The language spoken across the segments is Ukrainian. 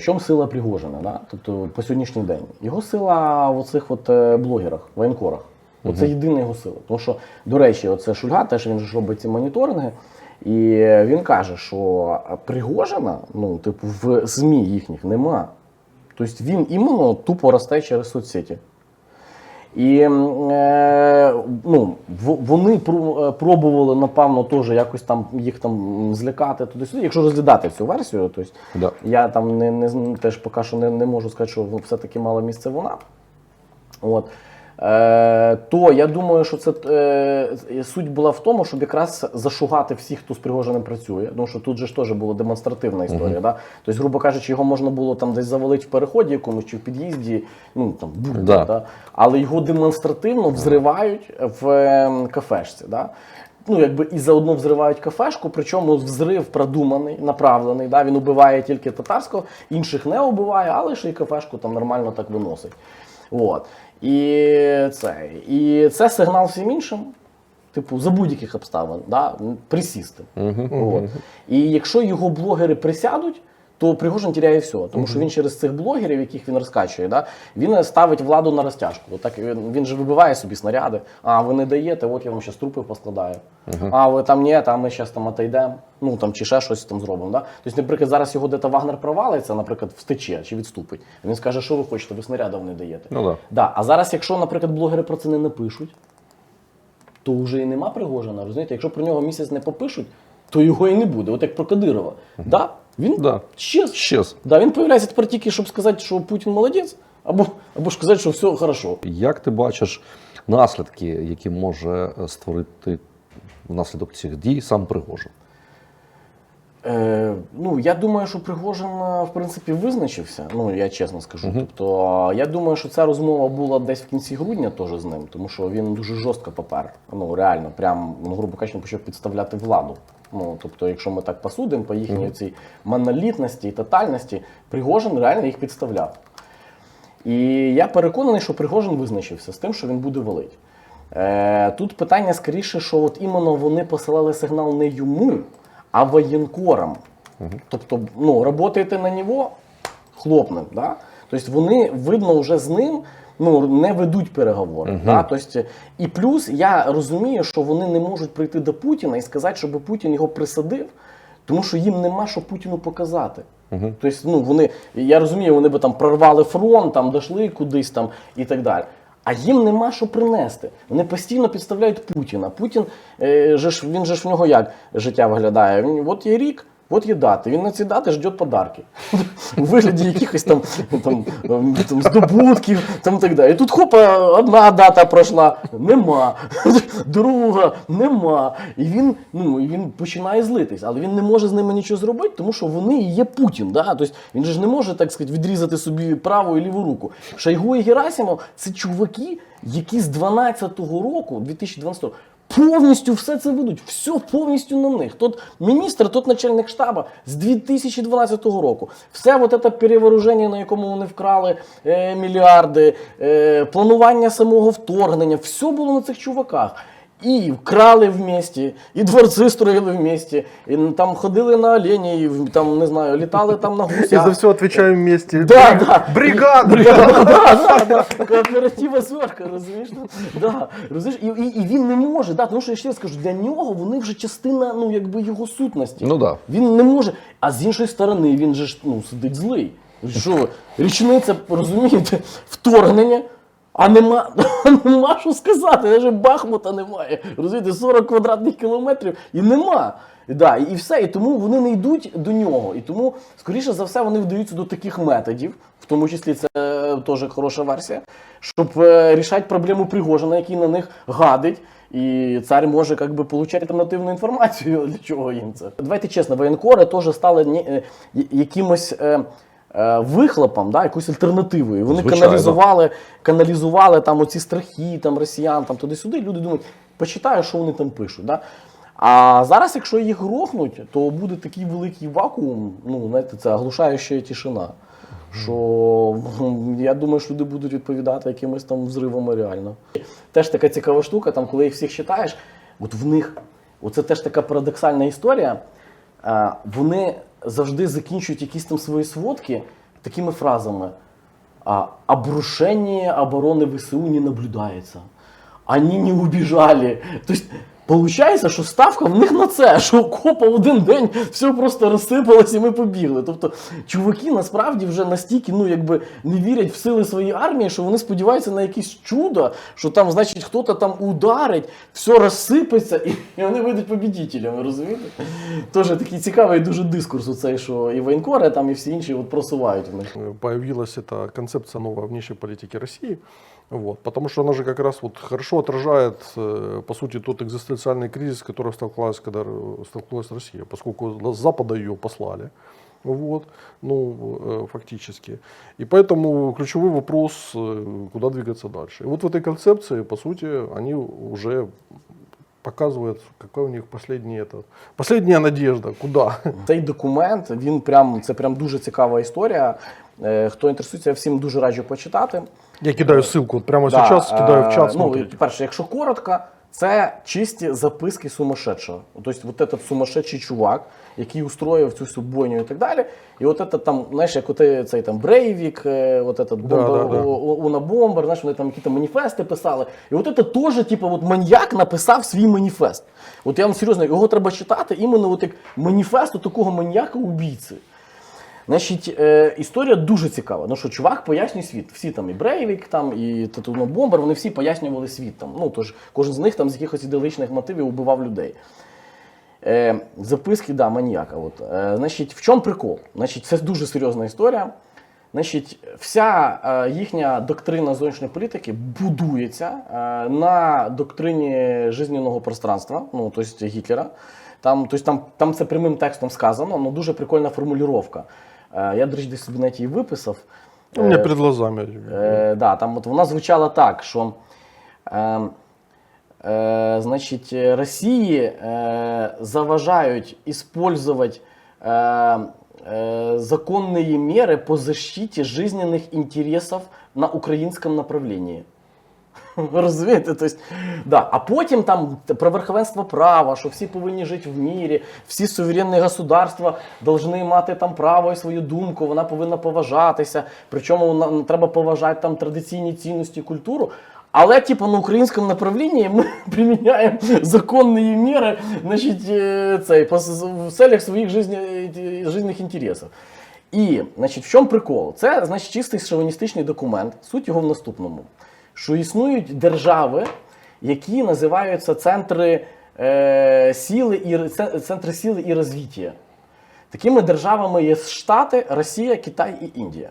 в чому сила Пригожина? Да? Тобто по сьогоднішній день. Його сила в оцих от е, блогерах, воєнкорах. Оце єдина його сила. Тому що, до речі, оце Шульга, теж він ж робить ці моніторинги. І він каже, що Пригожина, ну, типу, в ЗМІ їхніх нема. Тобто він іменно тупо росте через соцсеті. І е, ну, в- вони е, пробували, напевно, теж якось там їх там злякати туди-сюди. Якщо розглядати цю версію, то Да. я там не, не теж поки що не, не можу сказати, що все-таки мала місце вона. От. Е, то я думаю, що це е, суть була в тому, щоб якраз зашугати всіх, хто з Пригожиним працює. Тому що тут же ж теж була демонстративна історія. Да? Тобто, грубо кажучи, його можна було там десь завалити в переході якомусь чи в під'їзді, ну там будь Да. да? але його демонстративно взривають в е, кафешці. Да? Ну, якби і заодно взривають кафешку, причому взрив продуманий, направлений. Да? Він убиває тільки татарського, інших не убиває, але ще й кафешку там нормально так виносить. От. І це, і це сигнал всім іншим, типу, за будь-яких обставин, да? присісти. От. І якщо його блогери присядуть, то Пригожин тіряє все. Тому що він через цих блогерів, яких він розкачує, да, він ставить владу на розтяжку. Отак він, він же вибиває собі снаряди. А ви не даєте, от я вам зараз трупи поскладаю. А ви там ні, там ми зараз там отойдемо, ну там чи ще щось там зробимо. Да? Тобто, наприклад, зараз його де-то Вагнер провалиться, наприклад, втече чи відступить. Він скаже, що ви хочете, ви снарядів не даєте. Ну да. Да. А зараз, якщо, наприклад, блогери про це не напишуть, то вже і нема Пригожина. Розумієте, якщо про нього місяць не попишуть, то його і не буде. От як про Кадирова. Да, він Да. щез. Щез. Да, він появляється тепер тільки, щоб сказати, що Путін молодець, або, або ж сказати, що все хорошо. Як ти бачиш наслідки, які може е, створити внаслідок цих дій сам Пригожин? Е, ну, я думаю, що Пригожин, е, в принципі, визначився. Ну, я чесно скажу. Тобто, я думаю, що ця розмова була десь в кінці грудня теж з ним, тому що він дуже жорстко попер. Ну, реально, прям, ну, грубо кажучи, почав підставляти владу. Ну, тобто, якщо ми так посудимо по їхній цій монолітності і тотальності, Пригожин реально їх підставляв. І я переконаний, що Пригожин визначився з тим, що він буде валити. Е, тут питання скоріше, що от іменно вони посилали сигнал не йому, а воєнкорам. Тобто, ну, работаєте на нього, хлопнем. Да? Тобто вони, видно, вже з ним ну, не ведуть переговори. Да? Тобто, і плюс я розумію, що вони не можуть прийти до Путіна і сказати, щоб Путін його присадив, тому що їм нема що Путіну показати. Тобто, ну, вони, я розумію, вони би там прорвали фронт, там дійшли кудись там і так далі. А їм нема що принести. Вони постійно підставляють Путіна. Путін е, же ж, він же ж в нього як життя виглядає? Він, от є рік, от є дати. Він на ці дати жде подарки. У вигляді якихось там, там, там здобутків там так далі. І тут хопа, одна дата пройшла, нема. Друга, нема. І він, ну, і він починає злитись, але він не може з ними нічого зробити, тому що вони і є Путін. Да? Тобто він же ж не може, так сказати, відрізати собі праву і ліву руку. Шойгу і Герасимов це чуваки, які з 12-го року, 2012 року, повністю все це ведуть. Все повністю на них. Тот міністр, тот начальник штабу з 2012 року. Все от це перевооруження, на якому вони вкрали е, мільярди, е, планування самого вторгнення, все було на цих чуваках. І вкрали в місті, і дворці строїли в місті, і там ходили на олені, і там не знаю, літали там на И гусях. за все отвечаем вместе. Да, да. Бригада! Да, да, да. Кооператива зорка, розумієш? Ну, Да, розумієш? І, і, і він не може, да, тому що я ще раз скажу, для нього вони вже частина ну, якби його сутності. Ну да. Він не може. А з іншої сторони, він же ж ну, сидить злий. Що, ви, річниця, розумієте, вторгнення. А нема, нема що сказати, навіть Бахмута немає. Розумієте, 40 квадратних кілометрів і нема. Да, і все. І тому вони не йдуть до нього. І тому, скоріше за все, вони вдаються до таких методів, в тому числі це е, теж хороша версія, щоб е, рішати проблему Пригожина, який на них гадить. І цар може как би, отримати альтернативну інформацію, для чого їм це. Давайте чесно, воєнкори теж стали е, якимось. Вихлопом, да, якоюсь альтернативою. Вони Звичайно. каналізували, каналізували там оці страхи там, росіян там, туди-сюди. Люди думають, почитаю, що вони там пишуть. Да? А зараз, якщо їх грохнуть, то буде такий великий вакуум, ну, знаєте, це оглушаюча тишина. Що я думаю, що люди будуть відповідати якимись там взривами реально. Теж така цікава штука, там, коли їх всіх читаєш, от в них, оце теж така парадоксальна історія. е, Вони завжди закінчують якісь там свої сводки такими фразами. А, обрушение оборони ВСУ не наблюдается. Они не убежали. Тобто, Получається, що ставка в них на це, що копа один день все просто розсипалось і ми побігли. Тобто, чуваки насправді вже настільки ну, якби, не вірять в сили своєї армії, що вони сподіваються на якесь чудо, що там, значить, хтось там ударить, все розсипеться, і, вони вийдуть побідітелями, розумієте? Теж такий цікавий дуже дискурс, оцей, що і воєнкори там, і всі інші от просувають у них. Появилась эта концепция новой внешней политики России. Вот, потому что она же как раз вот хорошо отражает, э, по сути, тот экзистенциальный кризис, с которым столкнулась, когда э, столкнулась Россия, поскольку с Запада ее послали. Вот, ну, э, фактически. И поэтому ключевой вопрос, э, куда двигаться дальше. И вот в этой концепции, по сути, они уже показывают, какая у них последняя, это, последняя надежда, куда. Цей документ, він прям це прям дуже цікава історія. Е, Хто інтересується, я всім дуже раджу почитати. Я кидаю ссылку, вот прямо Да, сейчас кидаю в е, чат, Ну, смотрите. перше, якщо коротко, це чисті записки сумасшедшого. Тобто, вот этот сумасшедший чувак, який устроїв цю всю бойню і так далі. І от это там, знаєш, як оте, цей там Брейвік, е, от этот Да, бомба, да, да. О- О- Уна Бомбер, знаєш, вони там якісь маніфести писали. І от це теж, типу, от маньяк написав свій маніфест. От я вам серйозно, його треба читати іменно от як маніфест от такого маньяка-убійці. Значить, е, історія дуже цікава. Ну що чувак пояснює світ. Всі там і Брейвік, там, і Татуно Бомбер, вони всі пояснювали світ. Там. Ну, тож, кожен з них там з якихось ідеологічних мотивів убивав людей. Е, записки, да, маніяка. От. Е, значить, в чому прикол? Значить, це дуже серйозна історія. Значить, вся е, їхня доктрина зовнішньої політики будується е, на доктрині жизненного пространства, ну, тобто Гітлера. Там, тобто, там, там це прямим текстом сказано, але дуже прикольна формулювання. Е, я, до речі, десь собі навіть її виписав. У меня Е, перед глазами. Е, да, там от вона звучала так, що е, е, значить, е, Росії е, заважають использовать е, е, законные меры по защите жизненных интересов на українському направленні. Ви розумієте? Тобто, да. А потім там про верховенство права, що всі повинні жити в мірі, всі суверенні государства повинні мати там право і свою думку, вона повинна поважатися. Причому треба поважати там традиційні цінності, культуру. Але, типу, на українському направлінні ми приміняємо законні міри, значить, е, цей, в целях своїх жизне- жизненних інтересів. І, значить, в чому прикол? Це значить чистий шовіністичний документ. Суть його в наступному: що існують держави, які називаються центри е, сили і центри сили і розвиття. Такими державами є Штати, Росія, Китай і Індія.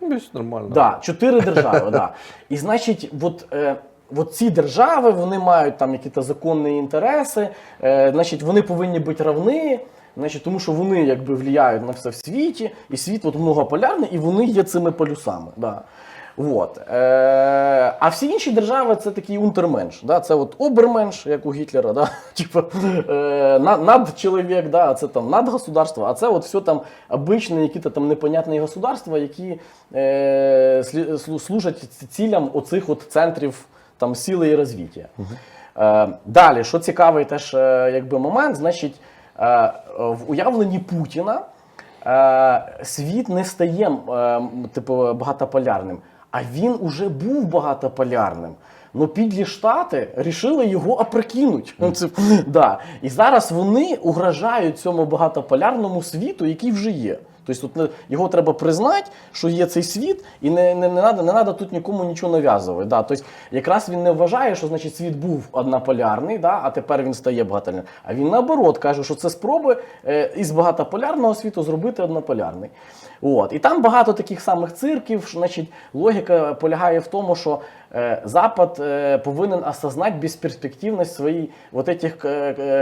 Десь нормально. Да, чотири держави, да. І значить, от, е, от ці держави вони мають там якісь законні інтереси, е, значить, вони повинні бути равні, значить, тому що вони якби влияють на все в світі, і світ от многополярний, і вони є цими полюсами. Да. Вот. Е, а всі інші держави це такий унтерменш. Да? Це от оберменш, як у Гітлера, да? типу, е, надчоловік, да? це там надгосударство, а це от все там обичні, які то там непонятні государства, які е, служать цілям оцих от центрів там, сили і розвиття. Е, далі, що цікавий теж е, якби, момент, значить, е, в уявленні Путіна е, світ не стає е, типу, багатополярним, а він уже був багатополярним. Ну, підлі штати рішили його опрокинуть. Ну, да. І зараз вони угрожають цьому багатополярному світу, який вже є. Тобто тут його треба признати, що є цей світ, і не, не, не, надо, не надо тут нікому нічого нав'язувати. Да. Тобто, якраз він не вважає, що значить світ був однополярний, да, а тепер він стає багатополярним. А він наоборот каже, що це спроби е, із багатополярного світу зробити однополярний. От. І там багато таких самих цирків. Значить, логіка полягає в тому, що Запад е, повинен осознать бесперспективность своей вот этих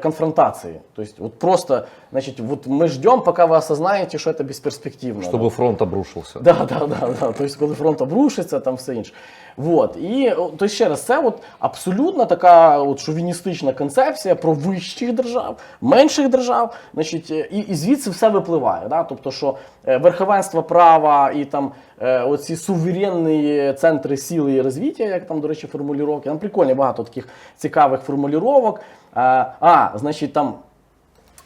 конфронтаций. То есть вот просто, значит, вот мы ждем, пока вы осознаете, что это бесперспективно. Чтобы фронт обрушился. Да, да, да, да. есть, когда фронт обрушится, там все інше. Вот. І то ще раз, це от абсолютно така от шовіністична концепція про вищих держав, менших держав. Значить, е, і, і звідси все випливає. Да? Тобто, що е, верховенство права і там е, оці суверенні центри сили і розвиття, як там, до речі, формулювання. Там прикольно багато таких цікавих формулювань. А, значить, там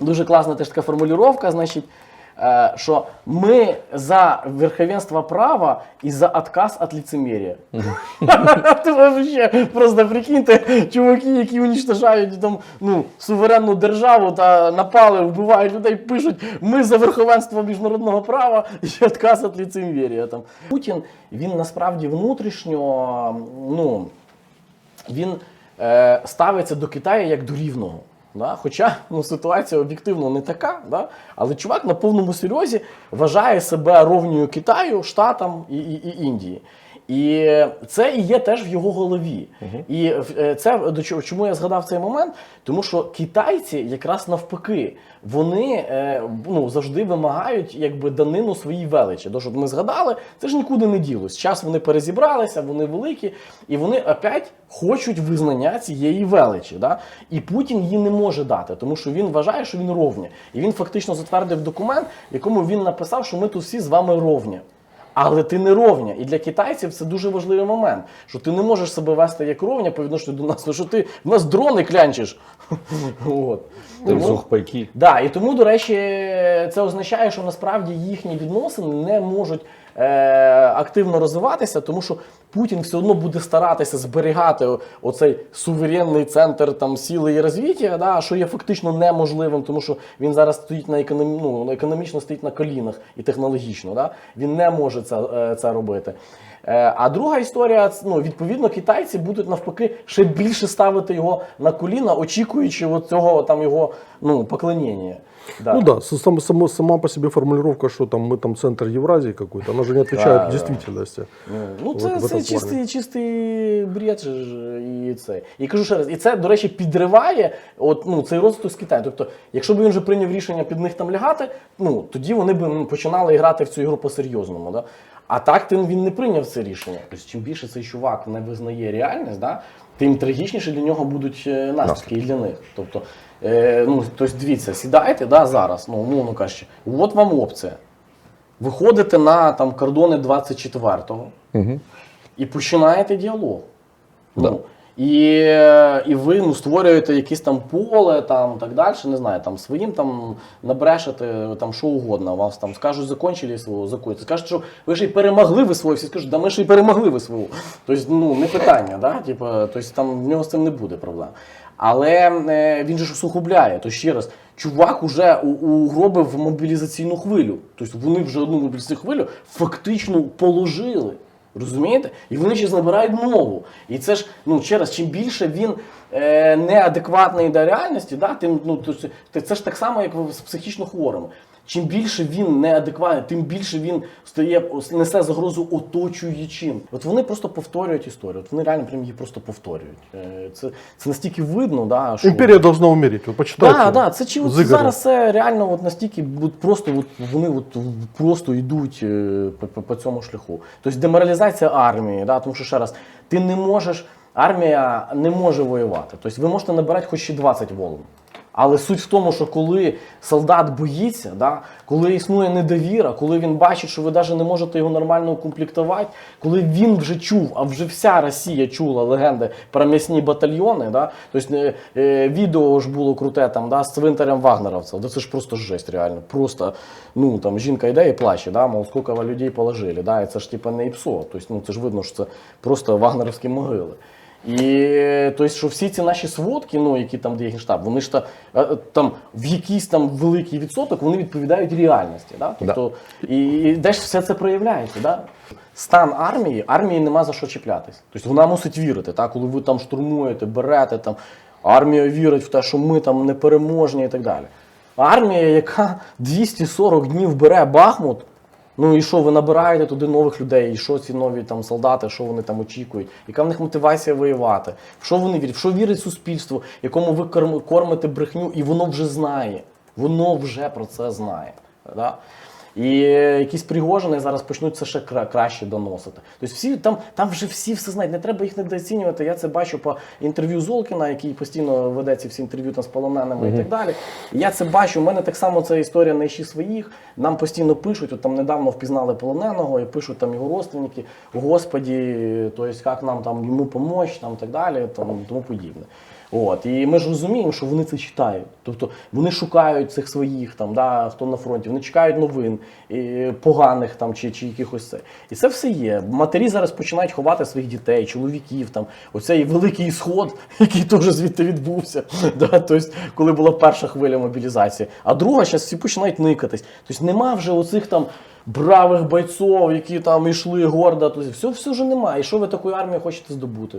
Дуже класна теж така формулювання, значить, що ми за верховенство права і за отказ від лицемір'я. Ти вообще просто прикиньте, чуваки, які уничтожають там, ну, суверенну державу та напали, вбивають людей, пишуть, ми за верховенство міжнародного права і отказ від лицемір'я. Там. Путін, він насправді внутрішньо, ну, він е, ставиться до Китаю як до рівного. Да? Хоча ну, ситуація об'єктивно не така, да? але чувак на повному серйозі вважає себе ровньою Китаю, Штатам і, і, і Індії. І це і є теж в його голові. І е, це до чого чому я згадав цей момент? Тому що китайці якраз навпаки, вони е, ну, завжди вимагають якби данину своїй величі. Тому що ми згадали, це ж нікуди не ділось. Час вони перезібралися, вони великі, і вони опять хочуть визнання цієї величі. Да? І Путін її не може дати, тому що він вважає, що він ровня. І він фактично затвердив документ, якому він написав, що ми тут всі з вами ровня. Але ти не ровня. І для китайців це дуже важливий момент, що ти не можеш себе вести як ровня по відношенню до нас, тому що ти в нас дрони клянчиш. От. Ти сухпайки. Да, і тому, до речі, це означає, що насправді їхні відносини не можуть е, активно розвиватися, тому що Путін все одно буде старатися зберігати оцей суверенний центр там сили і розвиття, да, що є фактично неможливим, тому що він зараз стоїть на економі, ну, економічно стоїть на колінах і технологічно. Да? Він не може це, е, це робити. Е, А друга історія, ну відповідно, китайці будуть навпаки ще більше ставити його на коліна, очікуючи от цього там його ну поклоніння. Да. Ну да, сам- само- сама по себе формулировка, что там мы там центр Евразии какой-то, она же не отвечает Да, да. Ну, Вот це, це чистий, чистий бред же і це. І кажу ще раз, і це, до речі, підриває от, ну, цей розвиток з Китаю. Тобто, якщо б він вже прийняв рішення під них там лягати, ну тоді вони б починали грати в цю ігру по-серйозному. Да? А так тим він не прийняв це рішення. Тобто, чим більше цей чувак не визнає реальність, да, тим трагічніше для нього будуть е, наслідки і для них. Тобто, е, ну, тобто, дивіться, сідайте да, зараз, ну, умовно кажучи, от вам опція. Виходите на там, кордони 24-го Угу. і починаєте діалог. Да. Ну, і, і ви ну, створюєте якесь там поле, там так далі, не знаю, там своїм там набрешете там що угодно. Вас там скажуть, закончили СВО, закончили. Скажуть, що ви ж і перемогли ви СВО, всі скажуть, да ми ж і перемогли ви СВО. Тобто, ну не питання, да? типу, тобто, там в нього з цим не буде проблем. Але е, він же ж усугубляє. То ще раз, чувак уже угробив мобілізаційну хвилю. Тобто вони вже одну мобілізаційну хвилю фактично положили. Розумієте? І вони ще набирають мову. І це ж, ну ще раз, чим більше він е, неадекватний до реальності, да, тим, ну, то, це- ж так само, як з психічно хворими. Чим більше він неадекватний, тим більше він стає, несе загрозу оточуючим. От вони просто повторюють історію. От вони реально прям її просто повторюють. Е, Це, це настільки видно, да, що. Империя должна умереть. Вы почитайте. Так, да, це чи от зараз це реально от настільки от просто от вони от просто йдуть е, по, по, по цьому шляху. Тобто деморалізація армії, да, тому що ще раз, ти не можеш, армія не може воювати. Тобто ви можете набирати хоч ще 20 волн. Але суть в тому, що коли солдат боїться, да, коли існує недовіра, коли він бачить, що ви навіть не можете його нормально укомплектувати, коли він вже чув, а вже вся Росія чула легенди про м'ясні батальйони, да, тобто е, е, відео ж було круте там, да, з цвинтарем вагнеровців, да, це ж просто жесть реально. Просто ну, там, жінка йде і плаче, да, мол, скільки людей положили, да, і це ж типа не ІПСО, тобто, ну, це ж видно, що це просто вагнеровські могили. І тобто, що всі ці наші сводки, ну які там де генштаб, вони ж та е, там в якийсь там великий відсоток вони відповідають реальності. Да? Тобто, і, і де ж все це проявляється? Да? Стан армії, армії нема за що чіплятись. Тобто вона мусить вірити, так? коли ви там штурмуєте, берете там, армія вірить в те, що ми там непереможні і так далі. Армія, яка 240 днів бере Бахмут. Ну і що, ви набираєте туди нових людей, і що ці нові там солдати, що вони там очікують, яка в них мотивація воювати, в що вони вірять, в що вірить суспільство, якому ви корм- кормите брехню, і воно вже знає. Воно вже про це знає. Да? І якісь пригожини зараз почнуть це ще кра- краще доносити. Тобто всі там, там вже всі все знають, не треба їх недооцінювати. Я це бачу по інтерв'ю Золкіна, який постійно веде ці всі інтерв'ю там з полоненими і так далі. Я це бачу. У мене так само ця історія на ІЩі своїх. Нам постійно пишуть, от там недавно впізнали полоненого, і пишуть там його родственники, Господі, то есть, як нам там йому помочь, там і так далі, там тому подібне. От і ми ж розуміємо, що вони це читають. Тобто вони шукають цих своїх там, да, хто на фронті, вони чекають новин і поганих там чи, чи якихось це. І це все є. Матері зараз починають ховати своїх дітей, чоловіків. Там оцей великий ісход, який теж звідти відбувся. Да, тобто, коли була перша хвиля мобілізації. А друга зараз всі починають никатись. Тобто нема вже оцих там. Бравих бойців, які там йшли гордо, тобто все, все вже немає. І що ви такою армією хочете здобути?